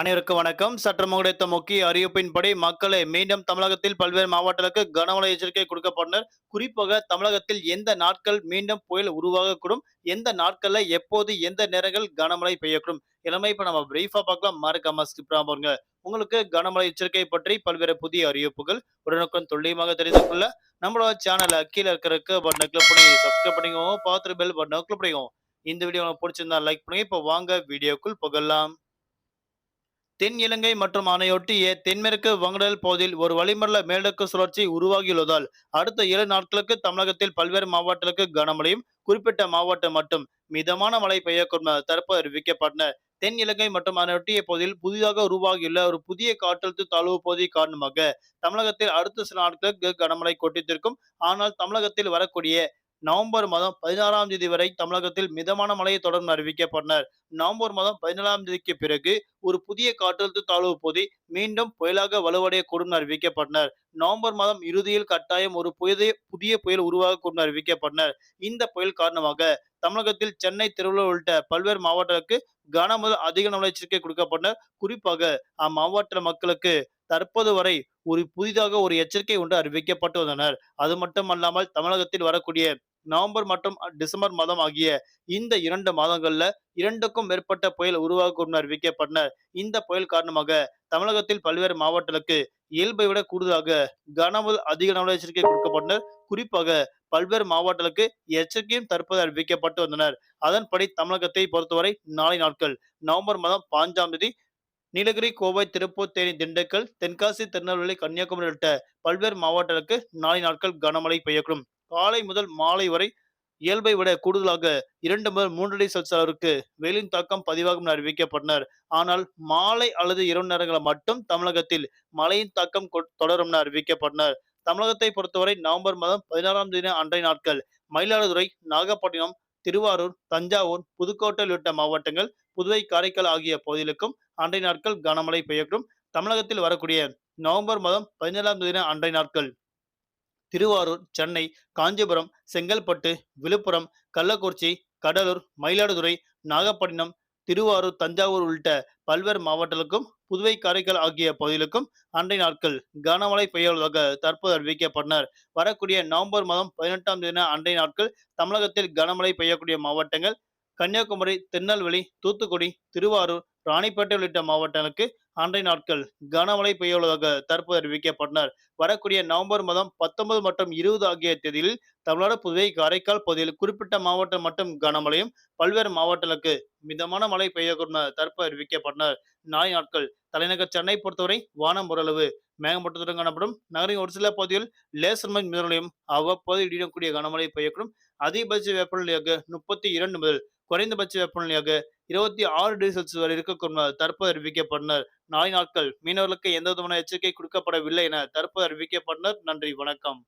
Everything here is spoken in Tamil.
அனைவருக்கும் வணக்கம். சற்று கிடைத்த முக்கிய அறிவிப்பின்படி மக்களை மீண்டும் தமிழகத்தில் பல்வேறு மாவட்டங்களுக்கு கனமழை எச்சரிக்கை கொடுக்கப்பட்டனர் குறிப்பாக தமிழகத்தில் எந்த நாட்கள் மீண்டும் புயல் உருவாகக்கூடும்? எந்த நாட்கள்ல எப்போது எந்த நேரங்கள் கனமழை பெய்யக்கூடும்? எல்லாமே இப்ப நம்ம பிரீஃபா பார்க்கலாம். மறக்காம ஸ்கிப் பாருங்க உங்களுக்கு கனமழை எச்சரிக்கை பற்றி பல்வேறு புதிய அறிவிப்புகள் உடனுக்குடன் துல்லியமாக தெரிந்து கொள்ள நம்மளோட சேனலை கீழே இருக்கிறதுக்கு பட்டனை கிளிக் பண்ணி சப்ஸ்கிரைப் பண்ணிக்கோங்க. பார்த்துட்டு பெல் பட்டனை கிளிக் பண்ணிக்கோங்க. இந்த வீடியோ உங்களுக்கு பிடிச்சிருந்தா லைக் பண்ணுங்க. இப்போ வாங்க வீடியோக்குள் புகழலாம் தென் இலங்கை மற்றும் அணையொட்டிய தென்மேற்கு வங்கடல் பகுதியில் ஒரு வளிமண்டல மேலடுக்கு சுழற்சி உருவாகியுள்ளதால் அடுத்த ஏழு நாட்களுக்கு தமிழகத்தில் பல்வேறு மாவட்டங்களுக்கு கனமழையும் குறிப்பிட்ட மாவட்டம் மட்டும் மிதமான மழை பெய்யக்கூடும் தற்போது தரப்பு அறிவிக்கப்பட்டன தென் இலங்கை மற்றும் அதனொட்டிய பகுதியில் புதிதாக உருவாகியுள்ள ஒரு புதிய காற்றழுத்த தாழ்வு பகுதி காரணமாக தமிழகத்தில் அடுத்த சில நாட்களுக்கு கனமழை கொட்டித்திருக்கும். ஆனால் தமிழகத்தில் வரக்கூடிய நவம்பர் மாதம் பதினாறாம் தேதி வரை தமிழகத்தில் மிதமான மழையை தொடர்ந்து அறிவிக்கப்பட்டனர். நவம்பர் மாதம் பதினேழாம் தேதிக்கு பிறகு ஒரு புதிய காற்றழுத்த தாழ்வு பகுதி மீண்டும் புயலாக வலுவடையக்கூடும் கூடும் அறிவிக்கப்பட்டனர். நவம்பர் மாதம் இறுதியில் கட்டாயம் ஒரு புதிய புதிய புயல் உருவாகக்கூடும் கூடும் அறிவிக்கப்பட்டனர். இந்த புயல் காரணமாக தமிழகத்தில் சென்னை திருவள்ளூர் உள்ளிட்ட பல்வேறு மாவட்டங்களுக்கு கனமுதல் அதிக நல எச்சரிக்கை கொடுக்கப்பட்டனர். குறிப்பாக அம்மாவட்ட மக்களுக்கு தற்போது வரை ஒரு புதிதாக ஒரு எச்சரிக்கை ஒன்று அறிவிக்கப்பட்டு வந்தனர். அது மட்டுமல்லாமல் தமிழகத்தில் வரக்கூடிய நவம்பர் மற்றும் டிசம்பர் மாதம் ஆகிய இந்த இரண்டு மாதங்கள்ல இரண்டுக்கும் மேற்பட்ட புயல் உருவாகும் அறிவிக்கப்பட்டனர். இந்த புயல் காரணமாக தமிழகத்தில் பல்வேறு மாவட்டங்களுக்கு இயல்பை விட கூடுதலாக கனமுதல் அதிக நல எச்சரிக்கை கொடுக்கப்பட்டனர். குறிப்பாக பல்வேறு மாவட்டங்களுக்கு எச்சரிக்கையும் தற்போது அறிவிக்கப்பட்டு வந்தனர். அதன்படி தமிழகத்தை பொறுத்தவரை நாளை நாட்கள் நவம்பர் மாதம் பாஞ்சாம் தேதி நீலகிரி கோவை திருப்பூர் தேனி திண்டுக்கல் தென்காசி திருநெல்வேலி கன்னியாகுமரி உள்ளிட்ட பல்வேறு மாவட்டங்களுக்கு நாளை நாட்கள் கனமழை பெய்யக்கூடும். காலை முதல் மாலை வரை இயல்பை விட கூடுதலாக இரண்டு முதல் மூன்று அடி செல்சியஸ் அளவிற்கு வெயிலின் தாக்கம் பதிவாகும் என அறிவிக்கப்பட்டனர். ஆனால் மாலை அல்லது இரவு நேரங்களில் மட்டும் தமிழகத்தில் மழையின் தாக்கம் கொ- தொடரும் என அறிவிக்கப்பட்டனர். தமிழகத்தை பொறுத்தவரை நவம்பர் மாதம் பதினாறாம் தேதி அன்றைய நாட்கள் மயிலாடுதுறை நாகப்பட்டினம் திருவாரூர் தஞ்சாவூர் புதுக்கோட்டை உள்ளிட்ட மாவட்டங்கள் புதுவை காரைக்கால் ஆகிய பகுதிகளுக்கும் அன்றைய நாட்கள் கனமழை பெய்யக்கூடும். தமிழகத்தில் வரக்கூடிய நவம்பர் மாதம் பதினேழாம் தேதி அன்றைய நாட்கள் திருவாரூர் சென்னை காஞ்சிபுரம் செங்கல்பட்டு விழுப்புரம் கள்ளக்குறிச்சி கடலூர் மயிலாடுதுறை நாகப்பட்டினம் திருவாரூர் தஞ்சாவூர் உள்ளிட்ட பல்வேறு மாவட்டங்களுக்கும் புதுவை காரைக்கால் ஆகிய பகுதிகளுக்கும் அண்டை நாட்கள் கனமழை பெய்யுள்ளதாக தற்போது அறிவிக்கப்பட்டனர். வரக்கூடிய நவம்பர் மாதம் பதினெட்டாம் தேதி அண்டை நாட்கள் தமிழகத்தில் கனமழை பெய்யக்கூடிய மாவட்டங்கள் கன்னியாகுமரி திருநெல்வேலி தூத்துக்குடி திருவாரூர் ராணிப்பேட்டை உள்ளிட்ட மாவட்டங்களுக்கு அன்றைய நாட்கள் கனமழை பெய்யுள்ளதாக தற்போது அறிவிக்கப்பட்டனர். வரக்கூடிய நவம்பர் மாதம் பத்தொன்பது மற்றும் இருபது ஆகிய தேதியில் தமிழ்நாடு புதுவை காரைக்கால் பகுதியில் குறிப்பிட்ட மாவட்டம் மட்டும் கனமழையும் பல்வேறு மாவட்டங்களுக்கு மிதமான மழை பெய்யக்கூடும் தற்போது அறிவிக்கப்பட்டனர். நாளை நாட்கள் தலைநகர் சென்னை பொறுத்தவரை வானம் ஓரளவு மேகமூட்டத்துடன் காணப்படும். நகரின் ஒரு சில பகுதியில் லேசர் மண் மிதமலையும் அவ்வப்போது இடியக்கூடிய கனமழை பெய்யக்கூடும். அதிகபட்ச வெப்பநிலையாக முப்பத்தி இரண்டு முதல் குறைந்தபட்ச வெப்பநிலையாக இருபத்தி ஆறு டிகிரி செல்சியஸ் வரை இருக்கக்கூடும் தற்போது அறிவிக்கப்பட்டனர். நாளை நாட்கள் மீனவர்களுக்கு எந்த விதமான எச்சரிக்கை கொடுக்கப்படவில்லை என தற்போது அறிவிக்கப்பட்டனர். நன்றி வணக்கம்.